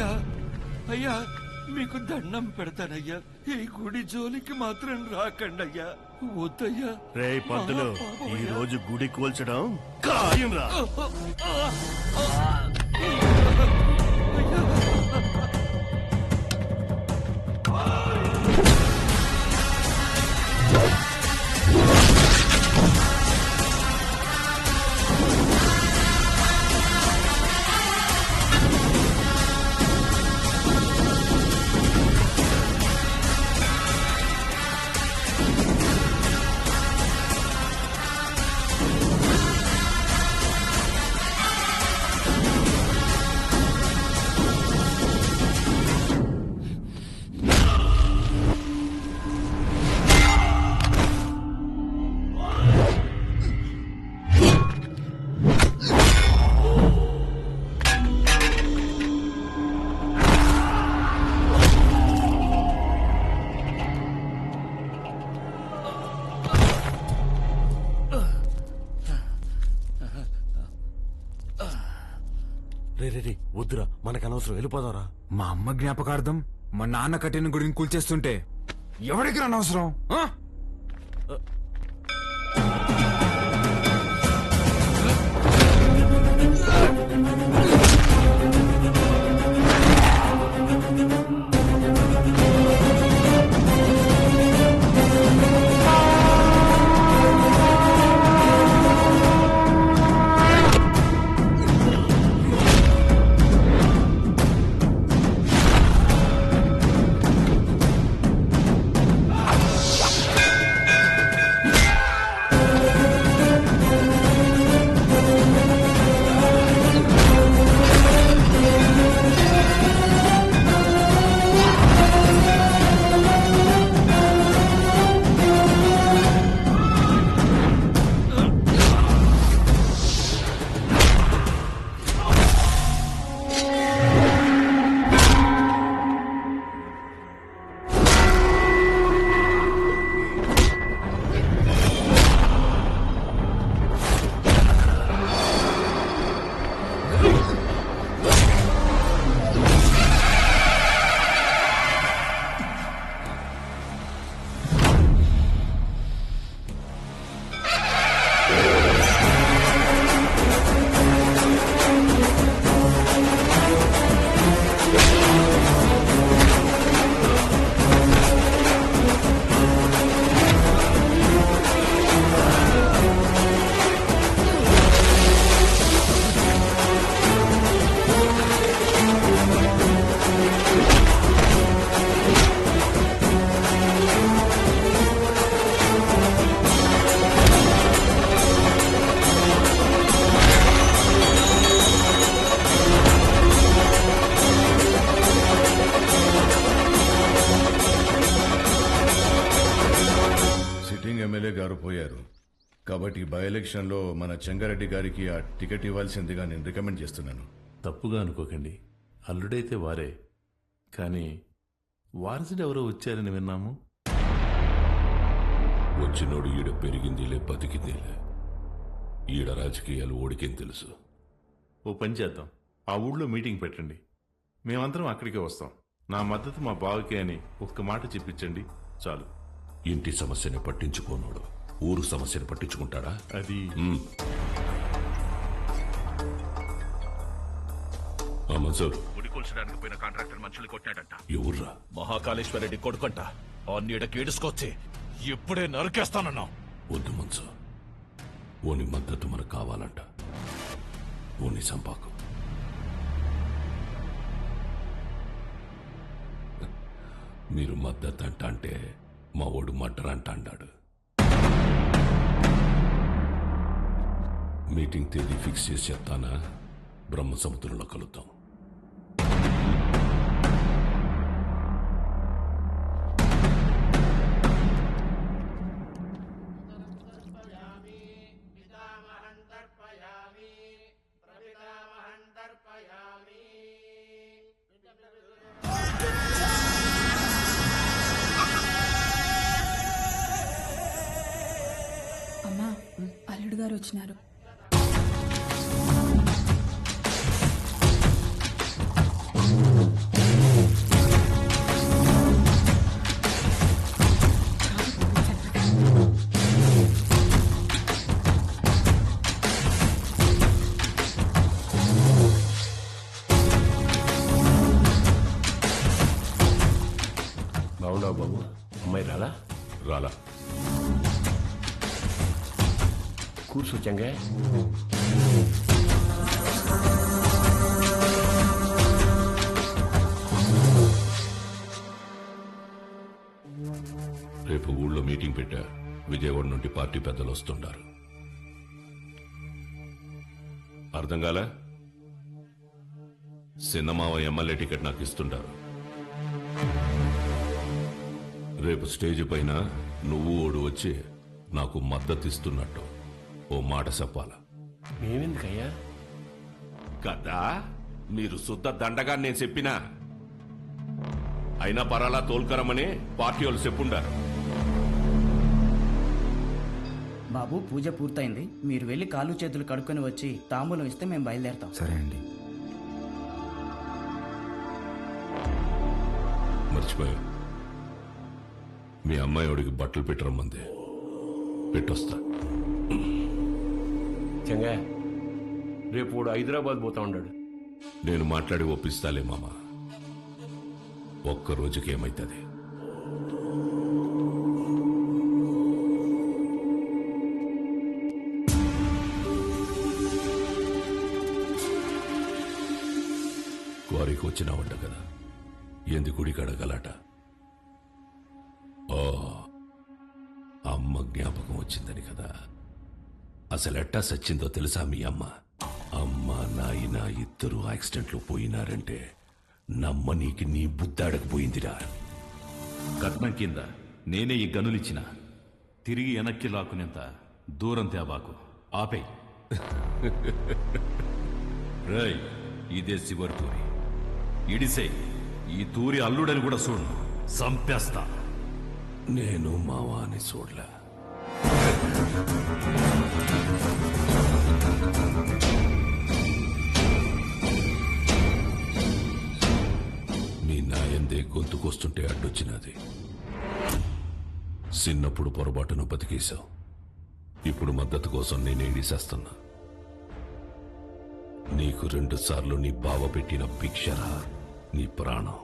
అయ్యా అయ్యా మీకు దండం పెడతానయ్యా. ఈ గుడి జోలికి మాత్రం రాకండి అయ్యా వద్దయ్యా రే పంతులు ఈ రోజు గుడి కూల్చడం ఖాయం రా. మనకు అనవసరం వెళ్ళిపోదారా. మా అమ్మ జ్ఞాపకార్థం మా నాన్న కట్టిన గుడిని కూల్చేస్తుంటే ఎవరికి అనవసరం సిట్టింగ్ ఎమ్మెల్యే గారు పోయారు. కాబట్టి బై ఎలక్షన్లో మన చెంగారెడ్డి గారికి ఆ టికెట్ ఇవ్వాల్సిందిగా నేను రికమెండ్ చేస్తున్నాను. తప్పుగా అనుకోకండి. అల్లుడైతే వారే. కానీ వారసుడు ఎవరో వచ్చారని విన్నాము. వచ్చినోడు ఈడ పెరిగిందిలే బతికిందిలే. ఈడ రాజకీయాలు ఓడికేం తెలుసు? ఓ పని చేద్దాం. ఆ ఊళ్ళో మీటింగ్ పెట్టండి. మేమందరం అక్కడికే వస్తాం. నా మద్దతు మా బావకే అని ఒక్క మాట చెప్పించండి. చాలు. ఇంటి సమస్యని పట్టించుకోనోడు. ఊరు సమస్యని పట్టించుకుంటాడా? అది. మన్సూర్. కూల్చడానికి పోయిన కాంట్రాక్టర్ మనుషులు కొట్టాడంట. ఎవర్రా మహాకాళేశ్వరరెడ్డి కొడుకంట. ఆ నీడ కీడుసుకొచ్చి ఇప్పుడే నరికేస్తానన్నా వద్దు మన్సూర్. ఓని మద్దతు మనకు కావాలంట. ఓని సంపాకు. మీరు మద్దతు అంట అంటే మా ఓడు మడ్డర్ అంట అన్నాడు మీటింగ్ తేదీ ఫిక్స్ చేసి చెప్తానా? బ్రహ్మ సముద్రంలో కలుద్దాం. అల్లుడు కూర్చో రేపు ఊళ్ళో మీటింగ్ పెట్టా. విజయవాడ నుండి పార్టీ పెద్దలు వస్తుంటారు. అర్థం కాలే? సిన్నమావ ఎమ్మెల్యే టికెట్ నాకు ఇస్తుంటారు. రేపు స్టేజ్ పైన నువ్వు ఓడు వచ్చి నాకు మద్దతు ఇస్తున్నట్టు. ఓ మాట చెప్పాల? మేమెందుకయ్యా? కదా మీరు శుద్ధ దండగా నేను చెప్పినా. అయినా పరాలా తోల్కరమని పార్టీ వాళ్ళు చెప్పుండారు. బాబు పూజ పూర్తయింది. మీరు వెళ్ళి కాళ్ళు చేతులు కడుక్కొని వచ్చి తాంబూలం ఇస్తే మేము బయలుదేరతాం. సరే అండి. మర్చిపోయా. మీ అమ్మాయిడికి బట్టలు పెట్టరమ్మంది. పెట్టొస్తా. చెంగే రేపు వాడు హైదరాబాద్ పోతా ఉన్నాడు నేను మాట్లాడి ఒప్పిస్తాలే మామ. ఒక్క రోజుకి ఏమైతుంది? క్వారీకి వచ్చినావంట కదా. ఎందు గుడి కడగలట ఓ అమ్మ జ్ఞాపకం వచ్చిందని కదా. అసలు ఎట్టా సచ్చిందో తెలుసా మీ అమ్మ? అమ్మ నాయన ఇద్దరు యాక్సిడెంట్లో పోయినారంటే నమ్మ నీకి నీ బుద్ధాడకపోయిందిరా కట్నం కింద నేనే ఈ గనులిచ్చిన. తిరిగి వెనక్కి లాక్కునేంత దూరం తేవాకు ఆపే రై ఇదే శివరి తూరి. ఇడిసే ఈ తూరి అల్లుడని కూడా చూడు. సంపేస్తా. నేను మావా అని చూడలే. నాయందే గొంతుకొస్తుంటే అడ్డొచ్చినది. చిన్నప్పుడు పొరపాటును బతికేశావు. ఇప్పుడు మద్దతు కోసం నేను ఏడిసేస్తున్నా నీకు రెండు సార్లు నీ బావ పెట్టిన భిక్షరా నీ ప్రాణం.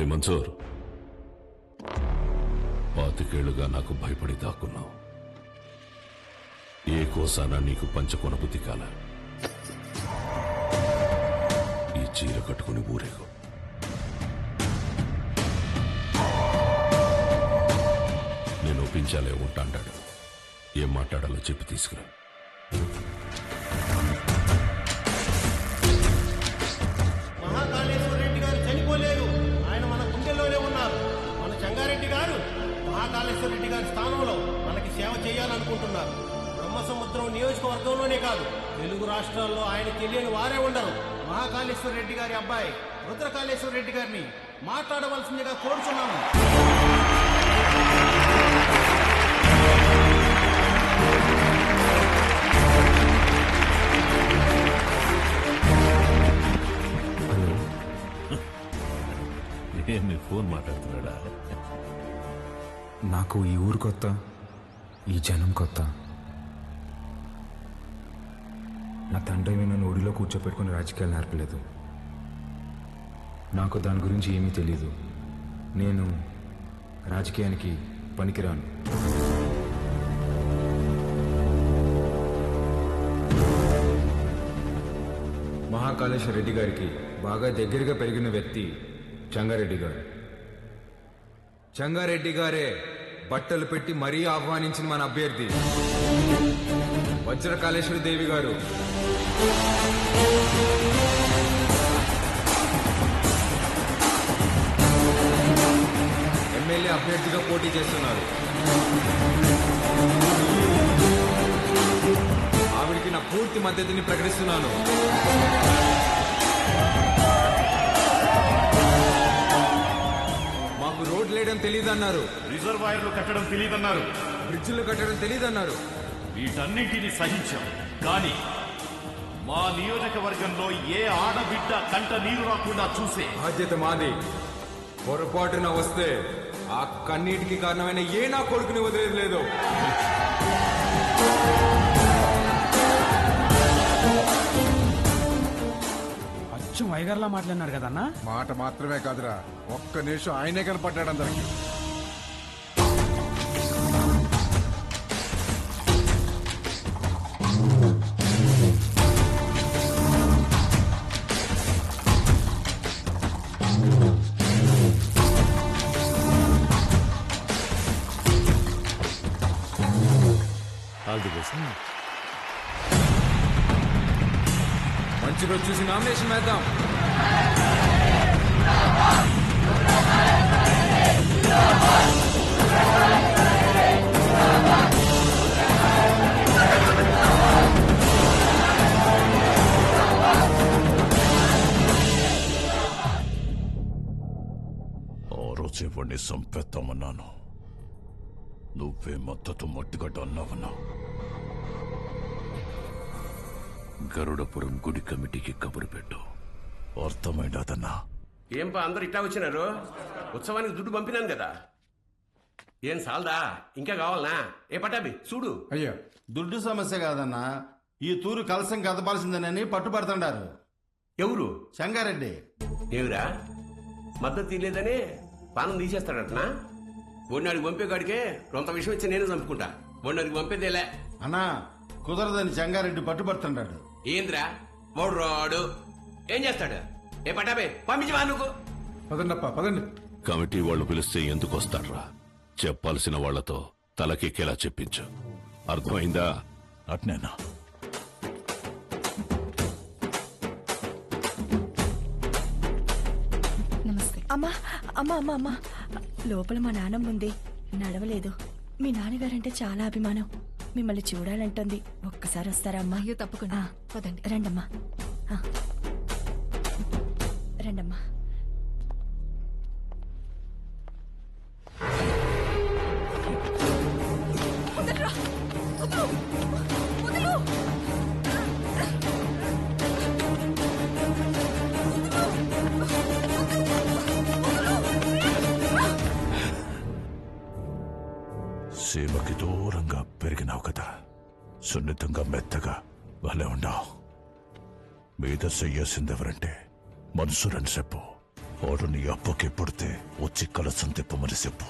ఏ మన్సూర్ పాతికేళ్ళుగా నాకు భయపడి దాక్కున్నావు. ఏ కోసానా నీకు పంచకొన బుద్ధి చీర కట్టుకుని ఊరేగు. నేను ఒప్పించాలే ఉంటా అంటాడు. ఏం మాట్లాడాలో చెప్పి తీసుకురా. మహాకాళేశ్వర రెడ్డి గారు చనిపోలేరు ఆయన మన గుండెల్లోనే ఉన్నారు. మన చెంగారెడ్డి గారు మహాకాళేశ్వర రెడ్డి గారి స్థానంలో మనకి సేవ చేయాలనుకుంటున్నారు. బ్రహ్మసముద్రం నియోజకవర్గంలోనే కాదు తెలుగు రాష్ట్రాల్లో ఆయన తెలియని వారే ఉండరు. మహాకాళేశ్వర రెడ్డి గారి అబ్బాయి రుద్రకాళేశ్వర రెడ్డి గారిని మాట్లాడవలసిందిగా కోరుచున్నాము. ఫోన్ మాట్లాడుతున్నాడా? నాకు ఈ ఊరు కొత్త ఈ జనం కొత్త. నా తండ్రి నన్ను ఒడిలో కూర్చోపెట్టుకుని రాజకీయాలు నేర్పలేదు. నాకు దాని గురించి ఏమీ తెలియదు నేను రాజకీయానికి పనికిరాను. మహాకాళేశ్వర రెడ్డి గారికి బాగా దగ్గరగా పెరిగిన వ్యక్తి చంగారెడ్డి గారు. చంగారెడ్డి గారే బట్టలు పెట్టి మరీ ఆహ్వానించిన మన అభ్యర్థి. వజ్రకాళేశ్వరి దేవి గారు. ఎమ్మెల్యే అభ్యర్థిగా పోటీ చేస్తున్నారు. ఆవిడికి నా పూర్తి మద్దతుని ప్రకటిస్తున్నాను. మాకు రోడ్లు వేయడం తెలియదన్నారు రిజర్వాయర్లు కట్టడం తెలియదన్నారు బ్రిడ్జిలు కట్టడం తెలియదన్నారు వీటన్నింటినీ సహించాం. కానీ మా నియోజకవర్గంలో ఏ ఆడబిడ్డ కంట నీరు రాకుండా చూసే బాధ్యత మాది. పొరపాటున వస్తే ఆ కన్నీటికి కారణమైన ఏ నా కొడుకుని వదిలేదు లేదు. అచ్చం వైగర్లా మాట్లాడినారు కదన్నా? మాట మాత్రమే కాదురా. ఒక్క నిమిషం ఆయనే కనపడ్డాడు అందరికి. బెస్ట్ మంచి రోజు చూసి నామినేషన్ వేద్దాం. వాడిని సంపేద్దామన్నాను నువ్వే మద్దతు మట్టిగడ్డ అన్నావన్నా గరుడపురం గుడి కమిటీకి కబురు పెట్టు. అర్థమైనదన్నా ఏం పా అందరు ఇట్లా వచ్చినారు ఉత్సవానికి దుడ్డు పంపినాను కదా. ఏం సాల్దా? ఇంకా కావాలనా? ఏ పటాబి చూడు. అయ్యో దుడ్డు సమస్య కాదన్నా. ఈ తూరు కలసం కదపాల్సిందేనని పట్టుబడుతుండారు. ఎవరు? సంగారెడ్డి ఏమిరా మద్దతు తీయలేదని పానం తీసేస్తాడటనా? ఒడినాడికి పంపే కాడికే కొంత విషయం వచ్చి నేను చంపుకుంటా. ఒడినాడికి పంపేదేలే. అన్నా కుదరదని సంగారెడ్డి పట్టుబడుతుండాడు. ఏంద్రా? వాడు రాడు ఏం చేస్తాడు? ఏ పటాబే పంపించవా నువ్వు? పదండప్ప పదండి. కమిటీ వాళ్ళు పిలిస్తే ఎందుకు వస్తాడ్రా? చెప్పాల్సిన వాళ్ళతో తలకెక్కేలా చెప్పించు. అర్థమైందా? అట్నేనా? నమస్తే. అమ్మా అమ్మా అమ్మా అమ్మా. లోపల మా నాన్నమ్మ ఉంది నడవలేదు. మీ నాన్నగారంటే చాలా అభిమానం. మిమ్మల్ని చూడాలంటుంది ఒక్కసారి వస్తారా అమ్మా అయ్యో తప్పకుండా. పదండి. రండమ్మా సీమకి దూరంగా పెరిగినావు కదా. సున్నితంగా మెత్తగా భలే ఉన్నావు. మీద చెయ్యాల్సిందెవరంటే మనుషులని చెప్పు. వాడు నీ అప్పకి పుడితే వచ్చి కలసం తిప్పమని చెప్పు.